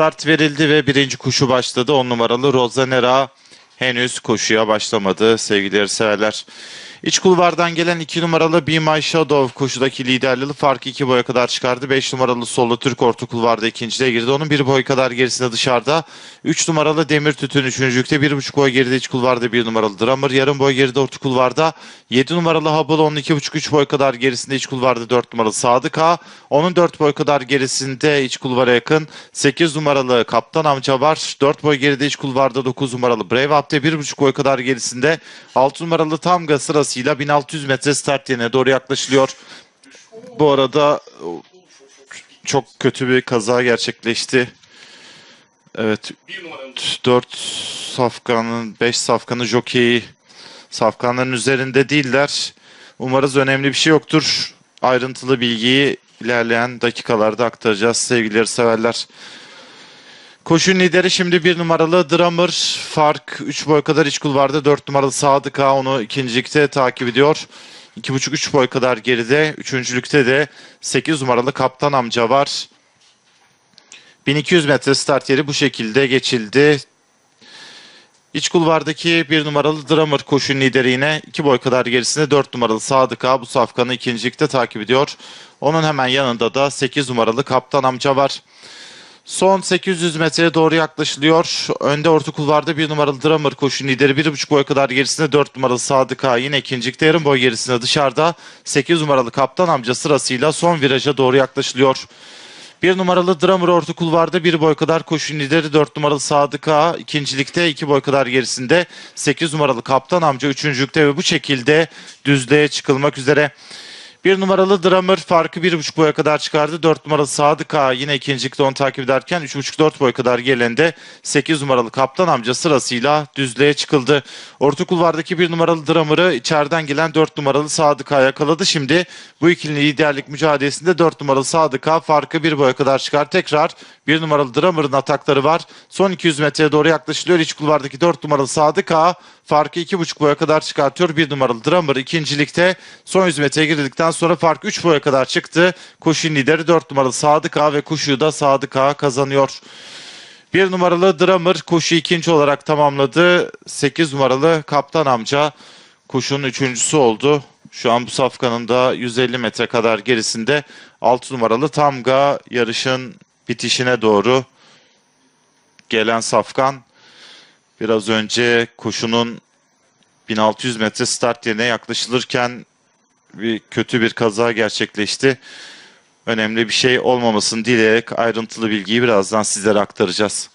Start verildi ve birinci koşu başladı. 10 numaralı Rosanera henüz koşuya başlamadı sevgili yarışseverler. İç kulvardan gelen 2 numaralı Be My Shadow koşudaki liderliği farkı 2 boya kadar çıkardı. 5 numaralı Solo Türk orta kulvarda ikinciliğe girdi. Onun 1 boy kadar gerisinde dışarıda. 3 numaralı Demir Tütün üçüncülükte 1,5 boy geride iç kulvarda 1 numaralı Drummer. Yarım boy geride orta kulvarda. 7 numaralı Hubble onun 2,5-3 boy kadar gerisinde iç kulvarda 4 numaralı Sadık Ağa. Onun 4 boy kadar gerisinde iç kulvara yakın 8 numaralı Kaptan Amca var. 4 boy geride iç kulvarda 9 numaralı Brave Up'te 1,5 boy kadar gerisinde 6 numaralı Tamga sırasıyla 1600 metre start yerine doğru yaklaşılıyor. Bu arada çok kötü bir kaza gerçekleşti. Evet 4 safkanın 5 safkanın jokeyi safkanların üzerinde değiller. Umarız önemli bir şey yoktur. Ayrıntılı bilgiyi ilerleyen dakikalarda aktaracağız sevgili severler. Koşun lideri şimdi bir numaralı Drummer. Fark 3 boy kadar iç kulvarda 4 numaralı Sadık Ağa onu ikincilikte takip ediyor. 2,5-3 boy kadar geride. Üçüncülükte de 8 numaralı Kaptan Amca var. 1200 metre start yeri bu şekilde geçildi. İç kulvardaki bir numaralı Drummer koşun lideri yine 2 boy kadar gerisinde 4 numaralı Sadık Ağa bu safkanı ikincilikte takip ediyor. Onun hemen yanında da 8 numaralı Kaptan Amca var. Son 800 metreye doğru yaklaşılıyor. Önde orta kulvarda bir numaralı Drummer koşun lideri. 1,5 boy kadar gerisinde 4 numaralı Sadık Ağa yine ikincilikte yarım boy gerisinde dışarıda 8 numaralı Kaptan Amca sırasıyla son viraja doğru yaklaşılıyor. Bir numaralı Drummer orta kulvarda bir boy kadar koşun lideri 4 numaralı Sadık Ağa ikincilikte 2 boy kadar gerisinde 8 numaralı Kaptan Amca üçüncülükte ve bu şekilde düzlüğe çıkılmak üzere. Bir numaralı Drummer farkı 1,5 boya kadar çıkardı. 4 numaralı Sadık Ağa yine ikincilikte onu takip ederken 3,5-4 boy kadar gelende 8 numaralı Kaptan Amca sırasıyla düzlüğe çıkıldı. Orta kulvardaki bir numaralı Drummer'ı içeriden gelen 4 numaralı Sadık Ağa yakaladı. Şimdi bu ikilinin liderlik mücadelesinde 4 numaralı Sadık Ağa farkı 1 boya kadar çıkar. Tekrar bir numaralı Drummer'ın atakları var. Son 200 metreye doğru yaklaşılıyor. İç kulvardaki 4 numaralı Sadık Ağa farkı 2,5 boya kadar çıkartıyor. Bir numaralı Drummer ikincilikte son 100 metreye girdikten sonra fark 3 boya kadar çıktı. Koşun lideri 4 numaralı Sadık Ağa ve koşuyu da Sadık Ağa kazanıyor. Bir numaralı Drummer koşu ikinci olarak tamamladı. 8 numaralı Kaptan Amca koşunun üçüncüsü oldu. Şu an bu safkanın da 150 metre kadar gerisinde 6 numaralı Tamga yarışın bitişine doğru gelen safkan. Biraz önce koşunun 1600 metre start yerine yaklaşılırken bir kötü bir kaza gerçekleşti. Önemli bir şey olmamasını dileyerek ayrıntılı bilgiyi birazdan sizlere aktaracağız.